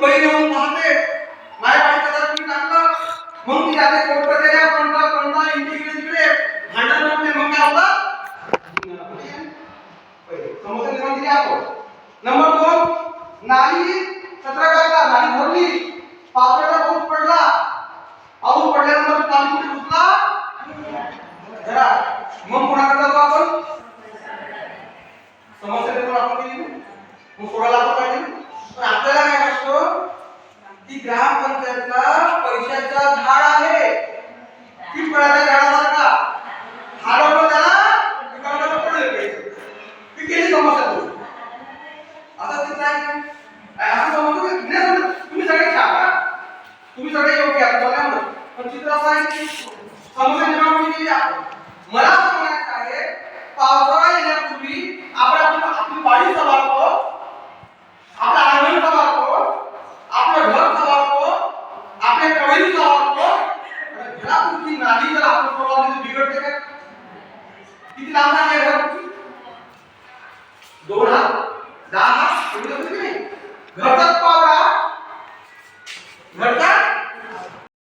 बहीण होऊन पाहते? माझ्या बाई कदा तुम्ही टाकलं. मग मी जाते कोर्टात या पंधरा पंधरा इंटी इकडे. तिकडे भांडण होते मग काय होतं? समोर निर्माण दिली आपण. नंबर दोन नाली सतरा काढला नाली भरली. पावसाचा पाऊस पडला. पाऊस पडल्यानंतर पाणी कुठे घुसला घरात. मग कोणाकडे जातो आपण? समस्या आपण केली मग सोडायला आपण पाहिजे पण आपल्याला काय वाटतो? की ग्रामपंचायतला पैशाचा झाड आहे. की? फळाच्या झाडासारखा हरवलं त्याला विकायला पडेल पैसे ती केली समस्या तू. आता तिथं काय? असं समजतो की? नाही समजत. तुम्ही सगळे सांगा तुम्ही सगळे योग्य आहात मला पण चित्र असं आहे की समस्या निर्माण कोणी मला असं म्हणायचं आहे पावसाळा नाही तर आपण परवा बिघडते का किती लांबणार आहे घरापासून दोन हात दहा हात एवढं नाही तो घटक पावरा घडतात